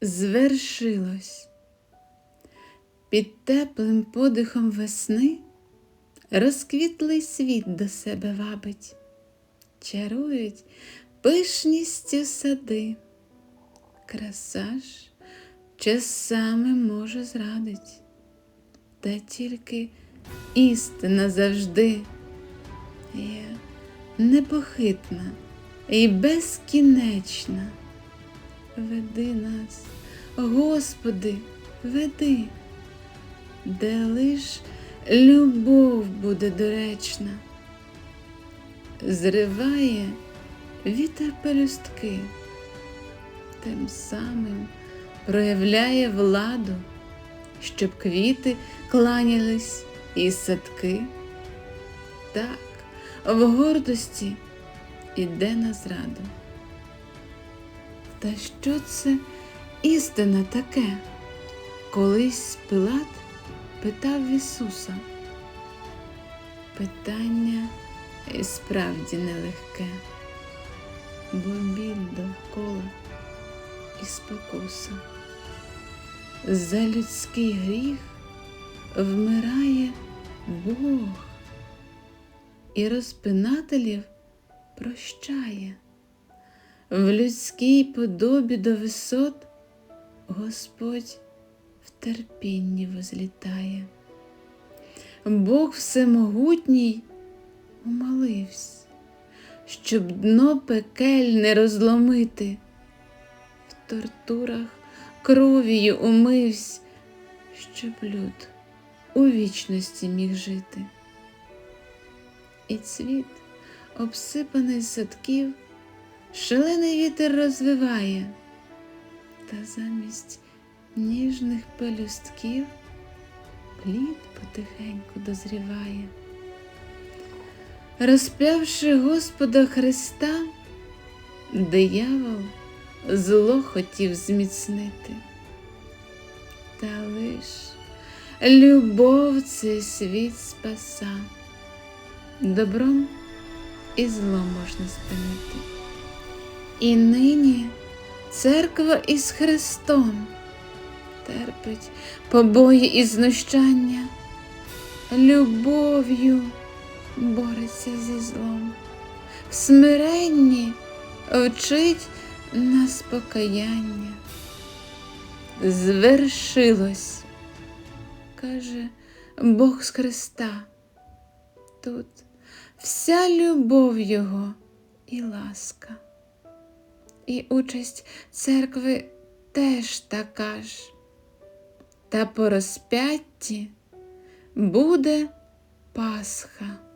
звершилось. Під теплим подихом весни розквітлий світ до себе вабить, чарують пишністю сади. Краса ж часами може зрадить, та тільки істина завжди є непохитна і безкінечна. Веди нас, Господи, веди, де лиш любов буде доречна, зриває вітер пелюстки, тим самим проявляє владу, щоб квіти кланялись і садки. Так, в гордості іде на зраду. Та що це істина таке? Колись Пилат питав Ісуса. Питання і справді нелегке, бо біль довкола і спокуса. За людський гріх вмирає Бог і розпинателів прощає. В людській подобі до висот Господь в терпінні возлітає. Бог всемогутній умоливсь, щоб дно пекельне розломити, в тортурах кров'ю умивсь, щоб люд у вічності міг жити. І цвіт, обсипаний садків, шалений вітер розвиває, та замість ніжних пелюстків плід потихеньку дозріває. Розп'явши Господа Христа, диявол зло хотів зміцнити, та лиш любов цей світ спаса, добром і зло можна спинити. І нині церква із Христом терпить побої і знущання, любов'ю бореться зі злом, в смиренні вчить нас покаяння. Звершилось, каже Бог з Христа. Тут вся любов Його і ласка, і участь церкви теж така ж. Та по розп'ятті буде Пасха.